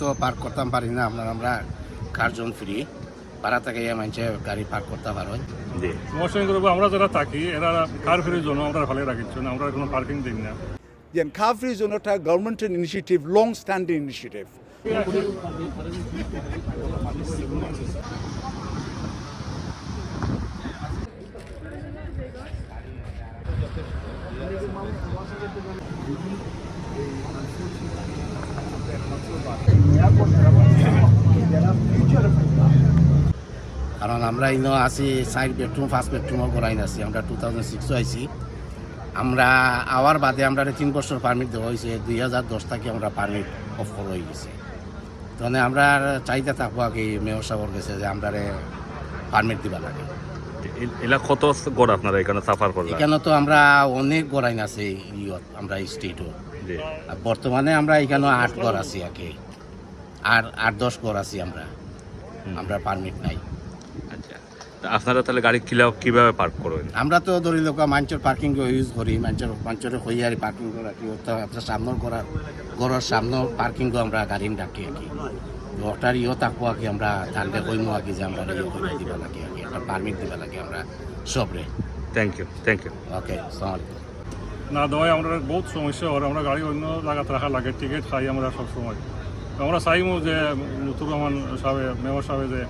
তো পার্ক করতাম পারি না আপনার আমরা কার্জন ফ্রি ভাড়া থেকে মানুষে গাড়ি পার্ক করতে পারো করব আমরা যারা থাকি এরা কার ফেরির জন্য আমরা ভালো রাখিচ্ছি না আমরা কোনো পার্কিং দিই না। যেন car free zone একটা গভর্নমেন্টের ইনিশিয়েটিভ লং স্ট্যান্ডিং ইনিশিয়েটিভ কারণ আমরা ইনো আছি সাইড বেডরুম ফার্স্ট বেডরুমও করাই আছি। আমরা টু থাউজেন্ড সিক্সও আইছি। আমরা আওয়ার বাদে আমরা তিন বছর পারমিট দেওয়া হয়েছে। দুই হাজার দশ থেকে আমরা পারমিট অফ করা হয়ে গেছে। তাহলে আমরা চাইতে থাকব কি মেয়র সাহেবের গেছে যে আমরা পারমিট দিবা লাগে। এলা কত গড় আপনারা এখানে সাফার করলেন? এখানে তো আমরা অনেক গড়াইন আছে ইয়ত আমরা স্টেটও বর্তমানে আমরা এখানে আট ঘর আছি আগে। আর আট দশ ঘর আছি আমরা। আমরা পারমিট নাই। আচ্ছা। তা আপনারা তাহলে গাড়ি কিলা কীভাবে পার্ক করবেন আমরা তো ধরি লোক মানুষের পার্কিং ইউজ করি। মানুষের মানুষের হইয়া পার্কিং করা কি? তো আপনার সামনের করার ঘরের সামনের পার্কিং আমরা গাড়ি ডাকি আর কি ওটার ইয়ে থাকব আর কি আমরা তাহলে কইমো আর কি যে আমরা ইয়ে করে দিবা লাগে আর কি একটা পারমিট দিবা লাগে আমরা সবরে। Thank you thank you okay সালাম না দেওয়ায় আমরা বহুত সমস্যা হয় আমরা গাড়ি অন্য জায়গাতে রাখা লাগে টিকিট খাই আমরা সব সময়। আমরা চাইমো যে লুতুর রহমান সাহেব মেয়র সাহেব যে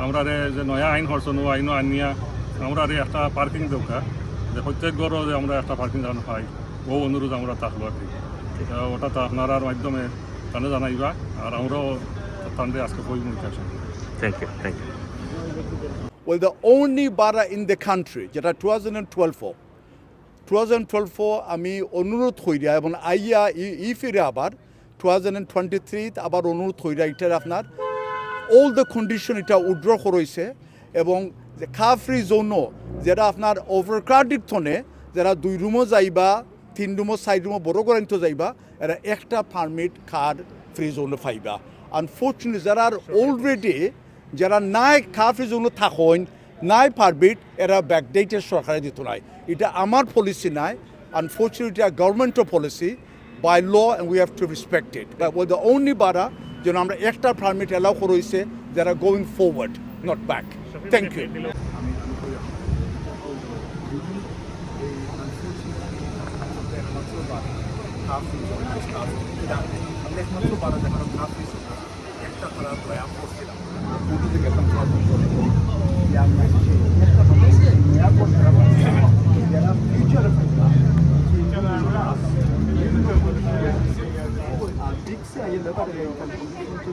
আমরা রে যে নয়া আইন হরছো নো আইন আনিয়া আমরা রে একটা পার্কিং দরকার। যে প্রত্যেক ঘরও যে আমরা একটা পার্কিং জানো পাই ও অনুরোধ আমরা থাকব আর কি ওটা তো আপনার মাধ্যমে তাহলে জানাইবা আর আমরাও তাদের আজকে বই মুখ thank you thank you Well, the only bara in the country যেটা two thousand and twelve two thousand twelve আমি অনুরোধ হইয়া এবং আইয়া ই- ই ফিরে আবার টু থাউজেন্ড এন্ড টোয়েন্টি থ্রিত আবার অনুরোধ হইয়া এটার আপনার অল দ্য কন্ডিশন এটা উড্র করেছে এবং যে খা ফ্রি জোনও যেটা আপনার ওভারক্রাউডিক থনে যারা দুই রুমও যাইবা, তিন রুমও চার রুমও বড় করাইতে যাইবা এরা একটা পারমিট খার ফ্রি জোনে পাইবা আনফর্চুনেটলি যারা অলরেডি যারা নাই খা ফ্রি জোনে থাকেন নাই পারমিট এরা ব্যাকডেটের সরকারে দিত নাই এটা আমার পলিসি নাই আনফর্চুনেটলি গভর্নমেন্টের policy by law, and we have to respect it. But bara যেন আমরা একটা পারমিট অ্যালাউ করেছে যারা going forward not back thank you Dixie, aí